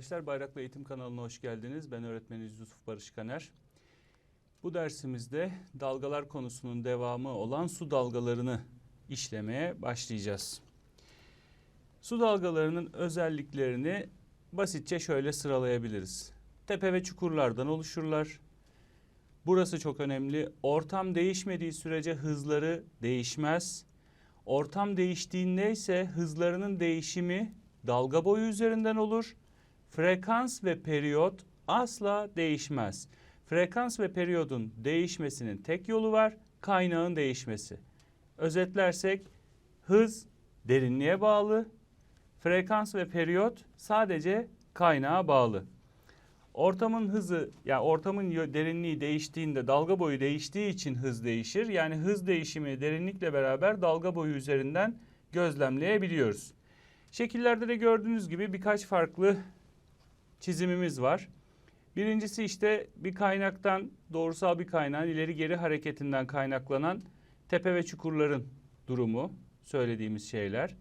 arkadaşlar. Bayraklı Eğitim kanalına hoş geldiniz. Ben öğretmeniz Yusuf Barış Kaner. Bu dersimizde dalgalar konusunun devamı olan su dalgalarını işlemeye başlayacağız. Su dalgalarının özelliklerini basitçe şöyle sıralayabiliriz. Tepe ve çukurlardan oluşurlar. Burası çok önemli. Ortam değişmediği sürece hızları değişmez. Ortam değiştiğinde ise hızlarının değişimi dalga boyu üzerinden olur. Frekans ve periyot asla değişmez. Frekans ve periyodun değişmesinin tek yolu var, kaynağın değişmesi. Özetlersek hız derinliğe bağlı, frekans ve periyot sadece kaynağa bağlı. Ortamın hızı yani ortamın derinliği değiştiğinde dalga boyu değiştiği için hız değişir. Yani hız değişimi derinlikle beraber dalga boyu üzerinden gözlemleyebiliyoruz. Şekillerde de gördüğünüz gibi birkaç farklı çizimimiz var. Birincisi işte bir kaynaktan doğrusal bir kaynağın ileri geri hareketinden kaynaklanan tepe ve çukurların durumu söylediğimiz şeyler.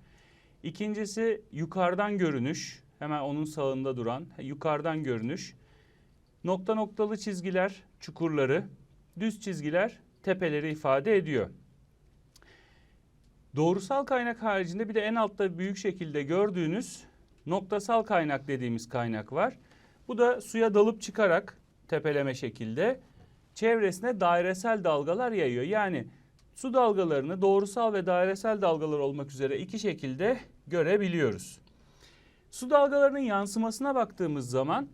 İkincisi yukarıdan görünüş hemen onun sağında duran yukarıdan görünüş. Nokta noktalı çizgiler çukurları, düz çizgiler tepeleri ifade ediyor. Doğrusal kaynak haricinde bir de en altta büyük şekilde gördüğünüz noktasal kaynak dediğimiz kaynak var. Bu da suya dalıp çıkarak tepeleme şekilde çevresine dairesel dalgalar yayıyor. Yani su dalgalarını doğrusal ve dairesel dalgalar olmak üzere iki şekilde görebiliyoruz. Su dalgalarının yansımasına baktığımız zaman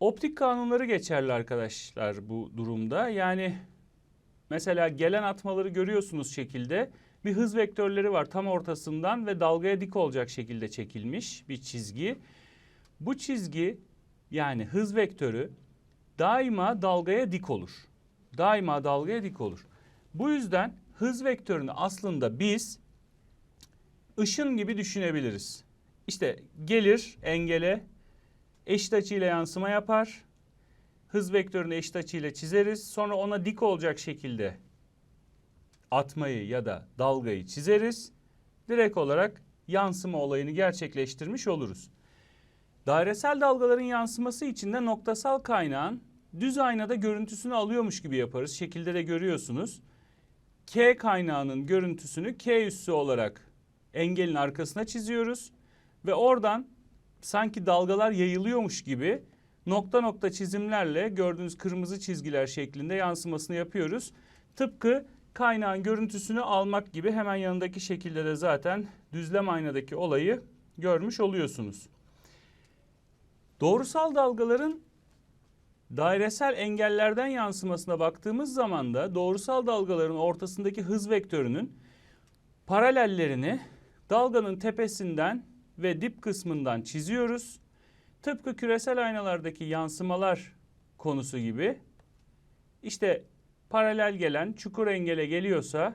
optik kanunları geçerli arkadaşlar bu durumda. Yani mesela gelen atmaları görüyorsunuz şekilde bir hız vektörleri var tam ortasından ve dalgaya dik olacak şekilde çekilmiş bir çizgi. Bu çizgi yani hız vektörü daima dalgaya dik olur. Daima dalgaya dik olur. Bu yüzden hız vektörünü aslında biz ışın gibi düşünebiliriz. İşte gelir engele eşit açıyla yansıma yapar. Hız vektörünü eşit açıyla çizeriz. Sonra ona dik olacak şekilde atmayı ya da dalgayı çizeriz. Direkt olarak yansıma olayını gerçekleştirmiş oluruz. Dairesel dalgaların yansıması için de noktasal kaynağın düz aynada görüntüsünü alıyormuş gibi yaparız. Şekilde de görüyorsunuz. K kaynağının görüntüsünü K üssü olarak engelin arkasına çiziyoruz. Ve oradan sanki dalgalar yayılıyormuş gibi nokta nokta çizimlerle gördüğünüz kırmızı çizgiler şeklinde yansımasını yapıyoruz. Tıpkı kaynağın görüntüsünü almak gibi hemen yanındaki şekilde de zaten düzlem aynadaki olayı görmüş oluyorsunuz. Doğrusal dalgaların dairesel engellerden yansımasına baktığımız zaman da doğrusal dalgaların ortasındaki hız vektörünün paralellerini dalganın tepesinden ve dip kısmından çiziyoruz. Tıpkı küresel aynalardaki yansımalar konusu gibi. İşte paralel gelen çukur engele geliyorsa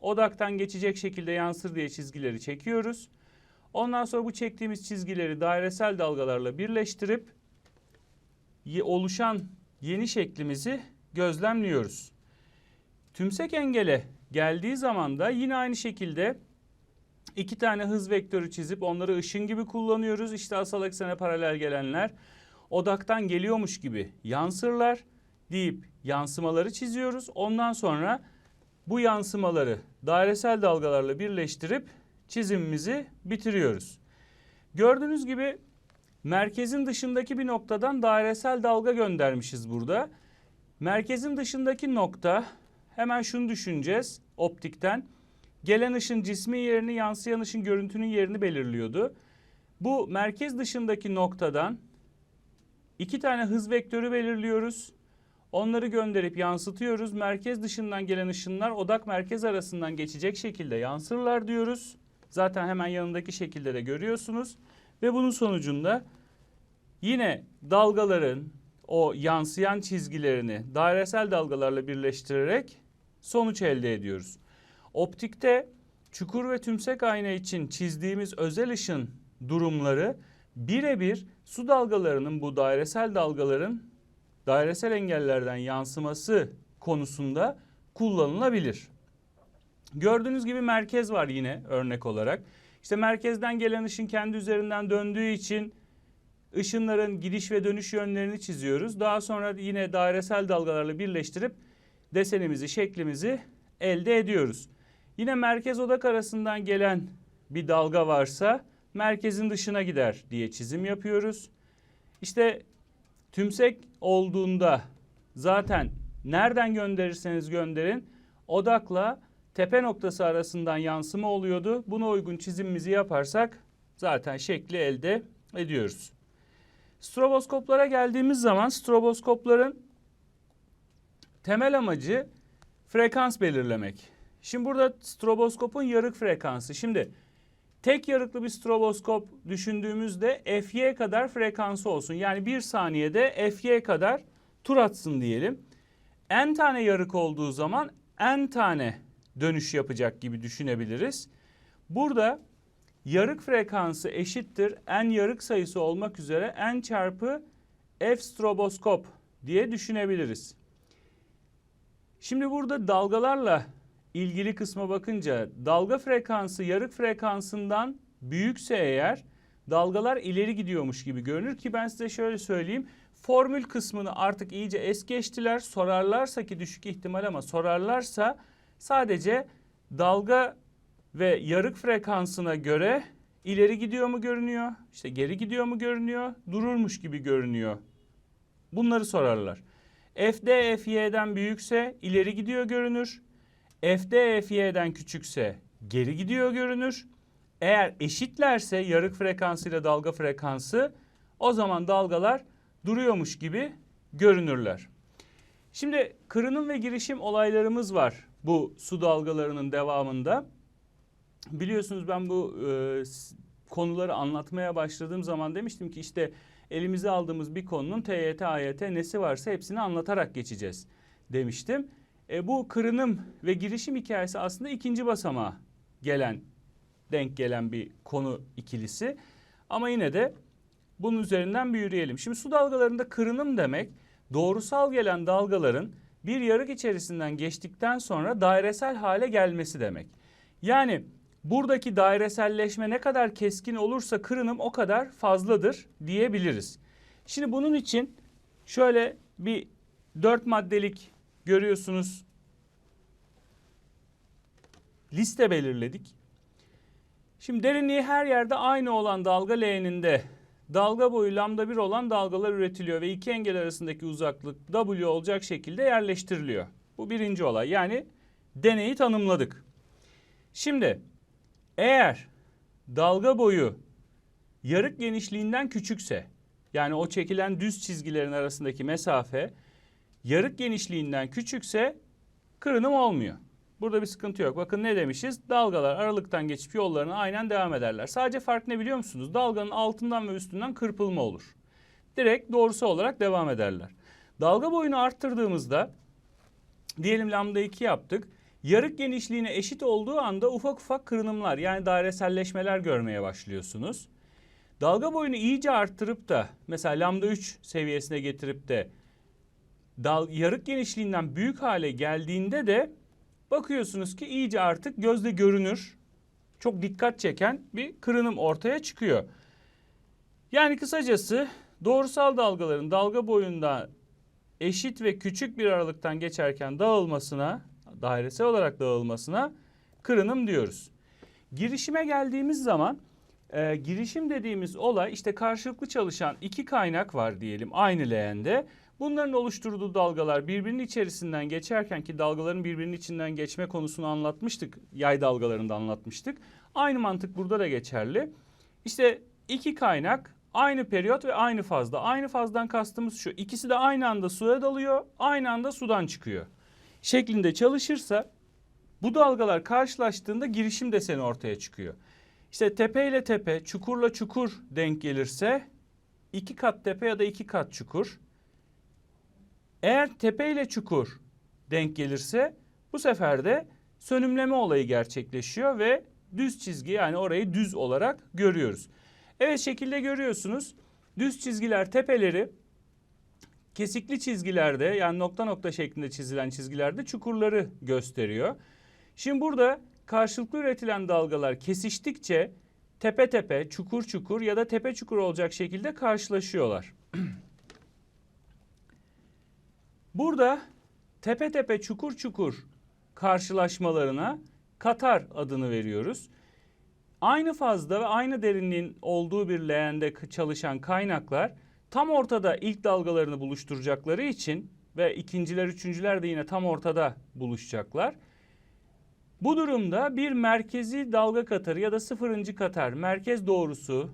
odaktan geçecek şekilde yansır diye çizgileri çekiyoruz. Ondan sonra bu çektiğimiz çizgileri dairesel dalgalarla birleştirip oluşan yeni şeklimizi gözlemliyoruz. Tümsek engele geldiği zaman da yine aynı şekilde iki tane hız vektörü çizip onları ışın gibi kullanıyoruz. İşte asal eksene paralel gelenler odaktan geliyormuş gibi yansırlar deyip yansımaları çiziyoruz. Ondan sonra bu yansımaları dairesel dalgalarla birleştirip çizimimizi bitiriyoruz. Gördüğünüz gibi merkezin dışındaki bir noktadan dairesel dalga göndermişiz burada. Merkezin dışındaki nokta hemen şunu düşüneceğiz optikten. Gelen ışın cismin yerini yansıyan ışın görüntünün yerini belirliyordu. Bu merkez dışındaki noktadan iki tane hız vektörü belirliyoruz. Onları gönderip yansıtıyoruz. Merkez dışından gelen ışınlar odak merkez arasından geçecek şekilde yansırlar diyoruz. Zaten hemen yanındaki şekilde de görüyorsunuz. Ve bunun sonucunda yine dalgaların o yansıyan çizgilerini dairesel dalgalarla birleştirerek sonuç elde ediyoruz. Optikte çukur ve tümsek ayna için çizdiğimiz özel ışın durumları birebir su dalgalarının bu dairesel dalgaların dairesel engellerden yansıması konusunda kullanılabilir. Gördüğünüz gibi merkez var yine örnek olarak. İşte merkezden gelen ışın kendi üzerinden döndüğü için ışınların gidiş ve dönüş yönlerini çiziyoruz. Daha sonra yine dairesel dalgalarla birleştirip desenimizi, şeklimizi elde ediyoruz. Yine merkez odak arasından gelen bir dalga varsa merkezin dışına gider diye çizim yapıyoruz. İşte tümsek olduğunda zaten nereden gönderirseniz gönderin odakla tepe noktası arasından yansıma oluyordu. Buna uygun çizimimizi yaparsak zaten şekli elde ediyoruz. Stroboskoplara geldiğimiz zaman stroboskopların temel amacı frekans belirlemek. Şimdi burada stroboskopun yarık frekansı. Şimdi tek yarıklı bir stroboskop düşündüğümüzde FY kadar frekansı olsun. Yani bir saniyede FY kadar tur atsın diyelim. N tane yarık olduğu zaman N tane dönüş yapacak gibi düşünebiliriz. Burada yarık frekansı eşittir N yarık sayısı olmak üzere N çarpı F stroboskop diye düşünebiliriz. Şimdi burada dalgalarla ilgili kısma bakınca dalga frekansı yarık frekansından büyükse eğer dalgalar ileri gidiyormuş gibi görünür ki ben size şöyle söyleyeyim. Formül kısmını artık iyice es geçtiler. Sorarlarsa ki düşük ihtimal ama sorarlarsa sadece dalga ve yarık frekansına göre ileri gidiyor mu görünüyor, işte geri gidiyor mu görünüyor, dururmuş gibi görünüyor. Bunları sorarlar. FD FY'den büyükse ileri gidiyor görünür. FD FY'den küçükse geri gidiyor görünür. Eğer eşitlerse yarık frekansı ile dalga frekansı o zaman dalgalar duruyormuş gibi görünürler. Şimdi kırınım ve girişim olaylarımız var bu su dalgalarının devamında. Biliyorsunuz ben bu e, konuları anlatmaya başladığım zaman demiştim ki işte elimize aldığımız bir konunun TYT, AYT nesi varsa hepsini anlatarak geçeceğiz demiştim. E, bu kırınım ve girişim hikayesi aslında ikinci basamağa gelen, denk gelen bir konu ikilisi. Ama yine de bunun üzerinden bir yürüyelim. Şimdi su dalgalarında kırınım demek doğrusal gelen dalgaların bir yarık içerisinden geçtikten sonra dairesel hale gelmesi demek. Yani buradaki daireselleşme ne kadar keskin olursa kırınım o kadar fazladır diyebiliriz. Şimdi bunun için şöyle bir dört maddelik görüyorsunuz liste belirledik. Şimdi derinliği her yerde aynı olan dalga L'ninde dalga boyu lambda 1 olan dalgalar üretiliyor ve iki engel arasındaki uzaklık W olacak şekilde yerleştiriliyor. Bu birinci olay. Yani deneyi tanımladık. Şimdi eğer dalga boyu yarık genişliğinden küçükse yani o çekilen düz çizgilerin arasındaki mesafe yarık genişliğinden küçükse kırınım olmuyor. Burada bir sıkıntı yok. Bakın ne demişiz? Dalgalar aralıktan geçip yollarına aynen devam ederler. Sadece fark ne biliyor musunuz? Dalganın altından ve üstünden kırpılma olur. Direkt doğrusu olarak devam ederler. Dalga boyunu arttırdığımızda diyelim lambda 2 yaptık. Yarık genişliğine eşit olduğu anda ufak ufak kırınımlar yani daireselleşmeler görmeye başlıyorsunuz. Dalga boyunu iyice arttırıp da mesela lambda 3 seviyesine getirip de dal, yarık genişliğinden büyük hale geldiğinde de bakıyorsunuz ki iyice artık gözle görünür, çok dikkat çeken bir kırınım ortaya çıkıyor. Yani kısacası doğrusal dalgaların dalga boyunda eşit ve küçük bir aralıktan geçerken dağılmasına, dairesel olarak dağılmasına kırınım diyoruz. Girişime geldiğimiz zaman e, girişim dediğimiz olay işte karşılıklı çalışan iki kaynak var diyelim aynı leğende. Bunların oluşturduğu dalgalar birbirinin içerisinden geçerken ki dalgaların birbirinin içinden geçme konusunu anlatmıştık. Yay dalgalarında anlatmıştık. Aynı mantık burada da geçerli. İşte iki kaynak aynı periyot ve aynı fazda. Aynı fazdan kastımız şu. İkisi de aynı anda suya dalıyor, aynı anda sudan çıkıyor. Şeklinde çalışırsa bu dalgalar karşılaştığında girişim deseni ortaya çıkıyor. İşte tepe ile tepe, çukurla çukur denk gelirse iki kat tepe ya da iki kat çukur. Eğer tepe ile çukur denk gelirse bu sefer de sönümleme olayı gerçekleşiyor ve düz çizgi yani orayı düz olarak görüyoruz. Evet şekilde görüyorsunuz. Düz çizgiler tepeleri kesikli çizgilerde yani nokta nokta şeklinde çizilen çizgilerde çukurları gösteriyor. Şimdi burada karşılıklı üretilen dalgalar kesiştikçe tepe tepe, çukur çukur ya da tepe çukur olacak şekilde karşılaşıyorlar. Burada tepe tepe çukur çukur karşılaşmalarına Katar adını veriyoruz. Aynı fazda ve aynı derinliğin olduğu bir leğende çalışan kaynaklar tam ortada ilk dalgalarını buluşturacakları için ve ikinciler, üçüncüler de yine tam ortada buluşacaklar. Bu durumda bir merkezi dalga katarı ya da sıfırıncı katar, merkez doğrusu,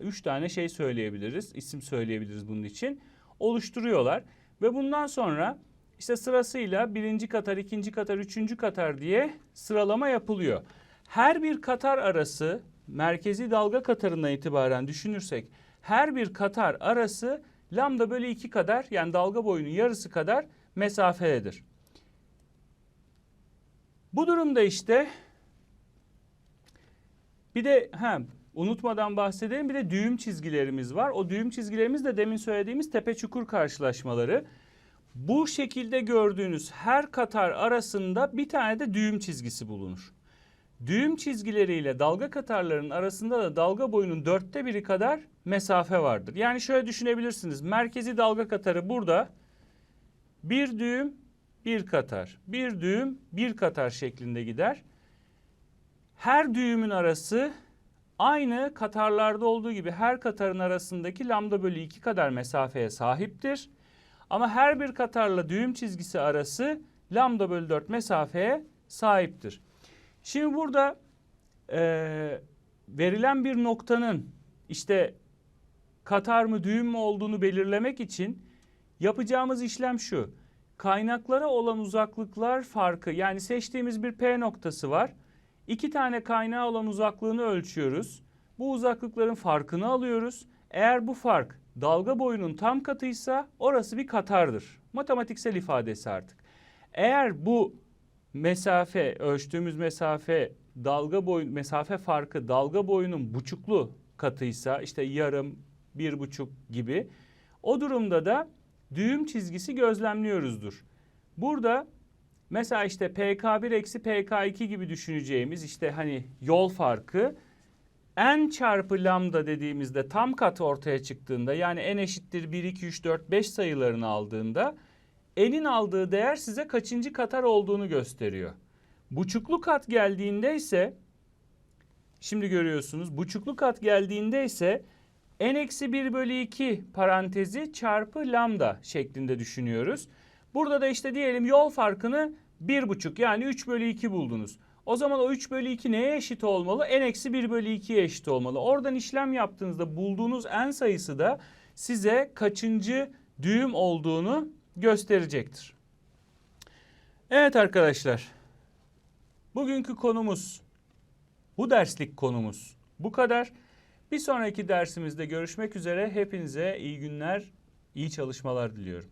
üç tane şey söyleyebiliriz, isim söyleyebiliriz bunun için, oluşturuyorlar. Ve bundan sonra işte sırasıyla birinci katar, ikinci katar, üçüncü katar diye sıralama yapılıyor. Her bir katar arası merkezi dalga katarından itibaren düşünürsek her bir katar arası lambda bölü 2 kadar yani dalga boyunun yarısı kadar mesafededir. Bu durumda işte bir de ha, unutmadan bahsedelim bir de düğüm çizgilerimiz var. O düğüm çizgilerimiz de demin söylediğimiz tepe çukur karşılaşmaları. Bu şekilde gördüğünüz her katar arasında bir tane de düğüm çizgisi bulunur. Düğüm çizgileriyle dalga katarlarının arasında da dalga boyunun dörtte biri kadar mesafe vardır. Yani şöyle düşünebilirsiniz. Merkezi dalga katarı burada. Bir düğüm, bir katar. Bir düğüm, bir katar şeklinde gider. Her düğümün arası aynı katarlarda olduğu gibi her katarın arasındaki lambda bölü 2 kadar mesafeye sahiptir. Ama her bir katarla düğüm çizgisi arası lambda bölü 4 mesafeye sahiptir. Şimdi burada eee, verilen bir noktanın işte katar mı düğüm mü olduğunu belirlemek için yapacağımız işlem şu. Kaynaklara olan uzaklıklar farkı yani seçtiğimiz bir P noktası var. İki tane kaynağa olan uzaklığını ölçüyoruz. Bu uzaklıkların farkını alıyoruz. Eğer bu fark dalga boyunun tam katıysa orası bir katardır. Matematiksel ifadesi artık. Eğer bu mesafe, ölçtüğümüz mesafe dalga boyu mesafe farkı dalga boyunun buçuklu katıysa işte yarım, bir buçuk gibi o durumda da düğüm çizgisi gözlemliyoruzdur. Burada mesela işte PK1 eksi PK2 gibi düşüneceğimiz işte hani yol farkı n çarpı lambda dediğimizde tam kat ortaya çıktığında yani n eşittir 1, 2, 3, 4, 5 sayılarını aldığında n'in aldığı değer size kaçıncı katar olduğunu gösteriyor. Buçuklu kat geldiğinde ise şimdi görüyorsunuz buçuklu kat geldiğinde ise n eksi 1 bölü 2 parantezi çarpı lambda şeklinde düşünüyoruz. Burada da işte diyelim yol farkını 1,5 yani 3 bölü 2 buldunuz. O zaman o 3 bölü 2 neye eşit olmalı? n eksi 1 bölü 2'ye eşit olmalı. Oradan işlem yaptığınızda bulduğunuz n sayısı da size kaçıncı düğüm olduğunu gösterecektir. Evet arkadaşlar. Bugünkü konumuz bu derslik konumuz bu kadar. Bir sonraki dersimizde görüşmek üzere. Hepinize iyi günler, iyi çalışmalar diliyorum.